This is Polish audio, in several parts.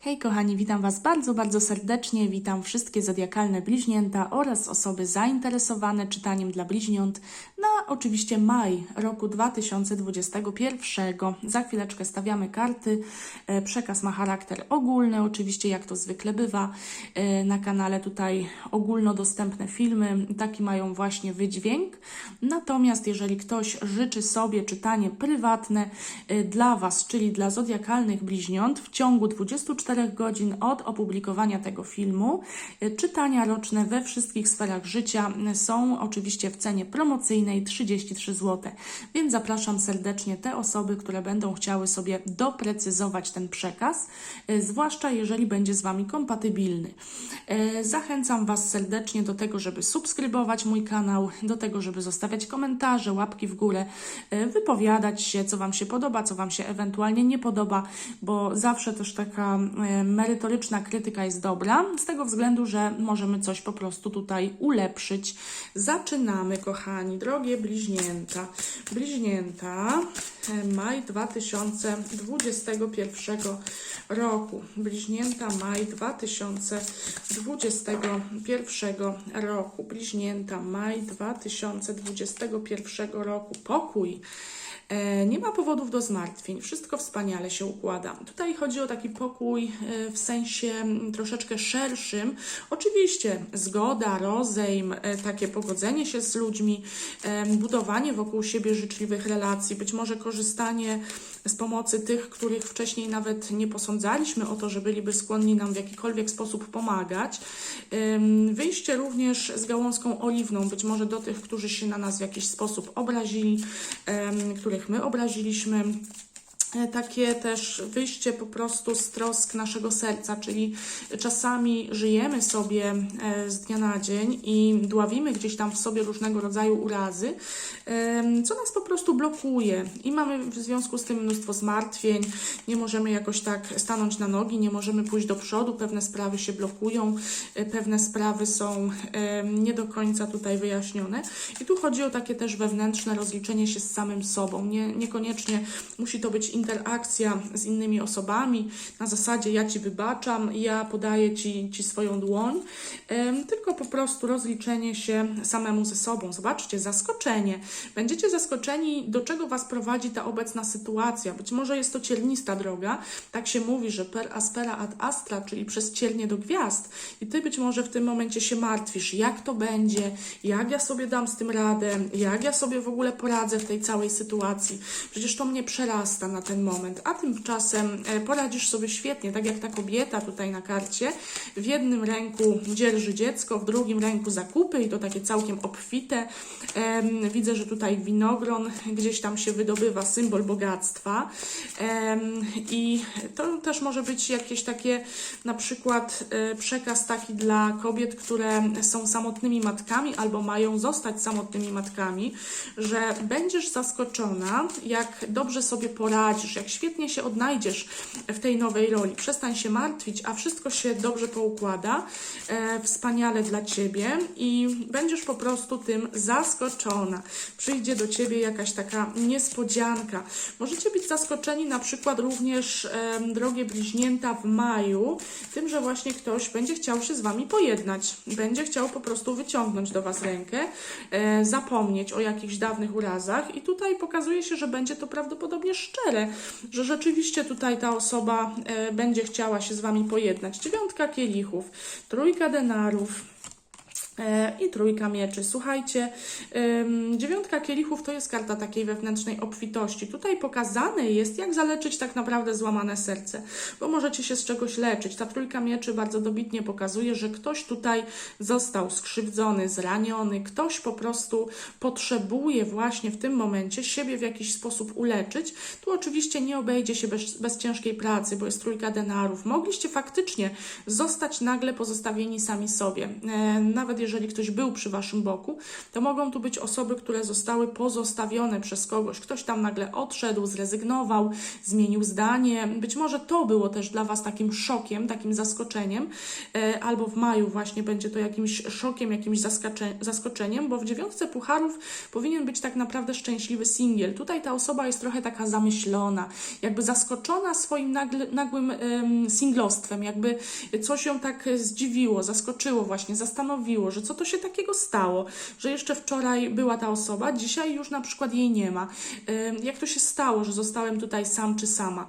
Hej kochani, witam Was bardzo, bardzo serdecznie. Witam wszystkie zodiakalne bliźnięta oraz osoby zainteresowane czytaniem dla bliźniąt na oczywiście maj roku 2021. Za chwileczkę stawiamy karty. E, Przekaz ma charakter ogólny, oczywiście jak to zwykle bywa. E, Na kanale tutaj ogólnodostępne filmy, taki mają właśnie wydźwięk. Natomiast jeżeli ktoś życzy sobie czytanie prywatne e, dla Was, czyli dla zodiakalnych bliźniąt w ciągu 24 godzin od opublikowania tego filmu, e, czytania roczne we wszystkich sferach życia są oczywiście w cenie promocyjnej 33 zł. Więc zapraszam serdecznie te osoby, które będą chciały sobie doprecyzować ten przekaz, e, zwłaszcza jeżeli będzie z Wami kompatybilny. E, Zachęcam Was serdecznie do tego, żeby subskrybować mój kanał, do tego, żeby zostawiać komentarze, łapki w górę, wypowiadać się, co Wam się podoba, co Wam się ewentualnie nie podoba, bo zawsze też taka merytoryczna krytyka jest dobra, z tego względu, że możemy coś po prostu tutaj ulepszyć. Zaczynamy, kochani, drogie bliźnięta. Bliźnięta, e, maj 2021 roku. Bliźnięta, maj 2021 roku. Bliźnięta, maj 2021 roku. Pokój. E, Nie ma powodów do zmartwień, wszystko wspaniale się układa. Tutaj chodzi o taki pokój e, w sensie mm, troszeczkę szerszym. Oczywiście zgoda, rozejm, e, takie pogodzenie się z ludźmi, budowanie wokół siebie życzliwych relacji, być może korzystanie z pomocy tych, których wcześniej nawet nie posądzaliśmy o to, że byliby skłonni nam w jakikolwiek sposób pomagać. Wyjście również z gałązką oliwną, być może do tych, którzy się na nas w jakiś sposób obrazili, em, których my obraziliśmy. E, Takie też wyjście po prostu z trosk naszego serca, czyli czasami żyjemy sobie e, z dnia na dzień i dławimy gdzieś tam w sobie różnego rodzaju urazy, co nas po prostu blokuje. I mamy w związku z tym mnóstwo zmartwień, nie możemy jakoś tak stanąć na nogi, nie możemy pójść do przodu, pewne sprawy się blokują, e, pewne sprawy są nie do końca tutaj wyjaśnione. I tu chodzi o takie też wewnętrzne rozliczenie się z samym sobą, nie, niekoniecznie musi to być interakcja z innymi osobami na zasadzie ja Ci wybaczam, ja podaję Ci, ci swoją dłoń, tylko po prostu rozliczenie się samemu ze sobą. Zobaczcie, zaskoczenie. Będziecie zaskoczeni, do czego Was prowadzi ta obecna sytuacja. Być może jest to ciernista droga, tak się mówi, że per aspera ad astra, czyli przez ciernie do gwiazd. I Ty być może w tym momencie się martwisz, jak to będzie, jak ja sobie dam z tym radę, jak ja sobie w ogóle poradzę w tej całej sytuacji. Przecież to mnie przerasta ten moment, a tymczasem e, poradzisz sobie świetnie, tak jak ta kobieta tutaj na karcie. W jednym ręku dzierży dziecko, w drugim ręku zakupy i to takie całkiem obfite. Widzę, że tutaj winogron gdzieś tam się wydobywa, symbol bogactwa. I to też może być jakieś takie na przykład e, przekaz taki dla kobiet, które są samotnymi matkami albo mają zostać samotnymi matkami, że będziesz zaskoczona, jak dobrze sobie poradzisz, jak świetnie się odnajdziesz w tej nowej roli. Przestań się martwić, a wszystko się dobrze poukłada, e, wspaniale dla ciebie i będziesz po prostu tym zaskoczona. Przyjdzie do ciebie jakaś taka niespodzianka. Możecie być zaskoczeni na przykład również, e, drogie bliźnięta, w maju, tym, że właśnie ktoś będzie chciał się z wami pojednać. Będzie chciał po prostu wyciągnąć do was rękę, e, zapomnieć o jakichś dawnych urazach i tutaj pokazuje się, że będzie to prawdopodobnie szczere, że rzeczywiście tutaj ta osoba e, będzie chciała się z wami pojednać. Dziewiątka kielichów, trójka denarów. E, I trójka mieczy. Słuchajcie, dziewiątka kielichów to jest karta takiej wewnętrznej obfitości. Tutaj pokazane jest, jak zaleczyć tak naprawdę złamane serce, bo możecie się z czegoś leczyć. Ta trójka mieczy bardzo dobitnie pokazuje, że ktoś tutaj został skrzywdzony, zraniony, ktoś po prostu potrzebuje właśnie w tym momencie siebie w jakiś sposób uleczyć. Tu oczywiście nie obejdzie się bez, bez ciężkiej pracy, bo jest trójka denarów. Mogliście faktycznie zostać nagle pozostawieni sami sobie. E, nawet jeżeli ktoś był przy waszym boku, to mogą tu być osoby, które zostały pozostawione przez kogoś. Ktoś tam nagle odszedł, zrezygnował, zmienił zdanie. Być może to było też dla was takim szokiem, takim zaskoczeniem, e, albo w maju właśnie będzie to jakimś szokiem, jakimś zaskocze- zaskoczeniem, bo w dziewiątce pucharów powinien być tak naprawdę szczęśliwy singiel. Tutaj ta osoba jest trochę taka zamyślona, jakby zaskoczona swoim nagle, nagłym em, singlostwem, jakby coś ją tak zdziwiło, zaskoczyło właśnie, zastanowiło, że co to się takiego stało, że jeszcze wczoraj była ta osoba, dzisiaj już na przykład jej nie ma. Jak to się stało, że zostałem tutaj sam czy sama?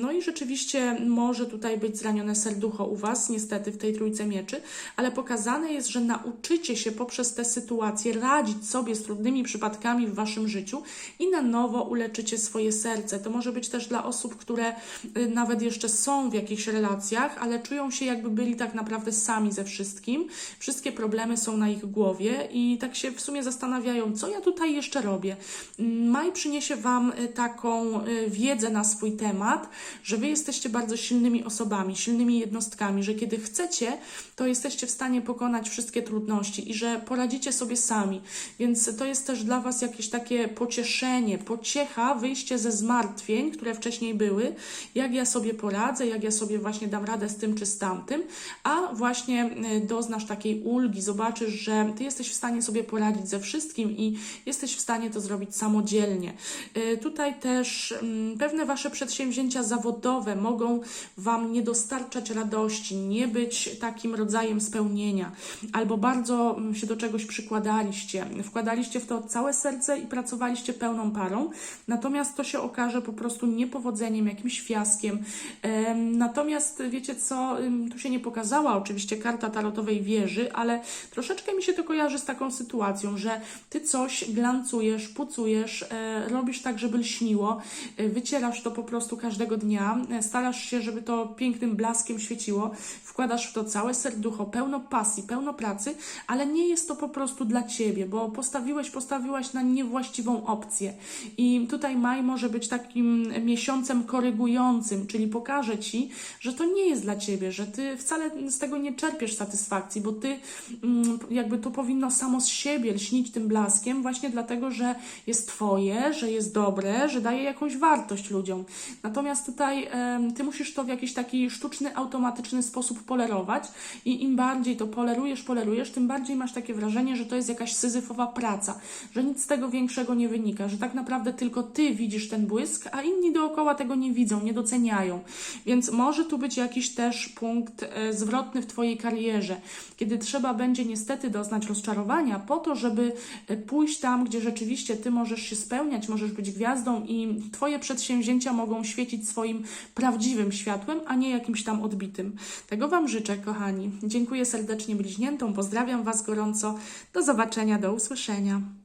No i rzeczywiście może tutaj być zranione serducho u Was, niestety w tej trójce mieczy, ale pokazane jest, że nauczycie się poprzez te sytuacje radzić sobie z trudnymi przypadkami w Waszym życiu i na nowo uleczycie swoje serce. To może być też dla osób, które y, nawet jeszcze są w jakichś relacjach, ale czują się jakby byli tak naprawdę sami ze wszystkim. Wszystkie problemy są na ich głowie i tak się w sumie zastanawiają, co ja tutaj jeszcze robię. Mm, Maj przyniesie Wam y, taką y, wiedzę na swój temat, że Wy jesteście bardzo silnymi osobami, silnymi jednostkami, że kiedy chcecie, to jesteście w stanie pokonać wszystkie trudności i że poradzicie sobie sami. Więc to jest też dla Was jakieś takie pocieszenie, pociecha, wyjście ze zmartwień, które wcześniej były, jak ja sobie poradzę, jak ja sobie właśnie dam radę z tym czy z tamtym, a właśnie y, doznasz takiej ulgi, zobaczysz, że Ty jesteś w stanie sobie poradzić ze wszystkim i jesteś w stanie to zrobić samodzielnie. Y, Tutaj też mm, pewne Wasze przedsięwzięcia zawodowe mogą Wam nie dostarczać radości, nie być takim rodzajem spełnienia, albo bardzo mm, się do czegoś przykładaliście, wkładaliście w to całe serce i pracowaliście pełną parą, natomiast to się okaże po prostu niepowodzeniem, jakimś fiaskiem. Em, Natomiast wiecie co, tu się nie pokazała oczywiście karta tarotowej wieży, ale troszeczkę mi się to kojarzy z taką sytuacją, że ty coś glancujesz, pucujesz, e, robisz tak, żeby lśniło, e, wycierasz to po prostu każdego dnia, e, starasz się, żeby to pięknym blaskiem świeciło, wkładasz w to całe serducho, pełno pasji, pełno pracy, ale nie jest to po prostu dla ciebie, bo postawiłeś, postawiłaś na niewłaściwą opcję. I tutaj maj może być takim miesiącem korygującym, czyli pokaże ci, że to nie jest dla ciebie, że ty wcale z tego nie czerpiesz satysfakcji, bo ty jakby to powinno samo z siebie lśnić tym blaskiem, właśnie dlatego, że jest twoje, że jest dobre, że daje jakąś wartość ludziom. Natomiast tutaj ty musisz to w jakiś taki sztuczny, automatyczny sposób polerować i im bardziej to polerujesz, polerujesz, tym bardziej masz takie wrażenie, że to jest jakaś syzyfowa praca, że nic z tego większego nie wynika, że tak naprawdę tylko ty widzisz ten błysk, a inni dookoła tego nie widzą, nie doceniają. Więc może tu być jakiś też punkt e, zwrotny w twojej karierze, kiedy trzeba będzie niestety doznać rozczarowania po to, żeby e, pójść tam, gdzie rzeczywiście ty możesz się spełniać, możesz być gwiazdą i twoje przedsięwzięcia mogą świecić swoim prawdziwym światłem, a nie jakimś tam odbitym. Tego wam życzę, kochani. Dziękuję serdecznie bliźniętom, pozdrawiam was gorąco. Do zobaczenia, do usłyszenia.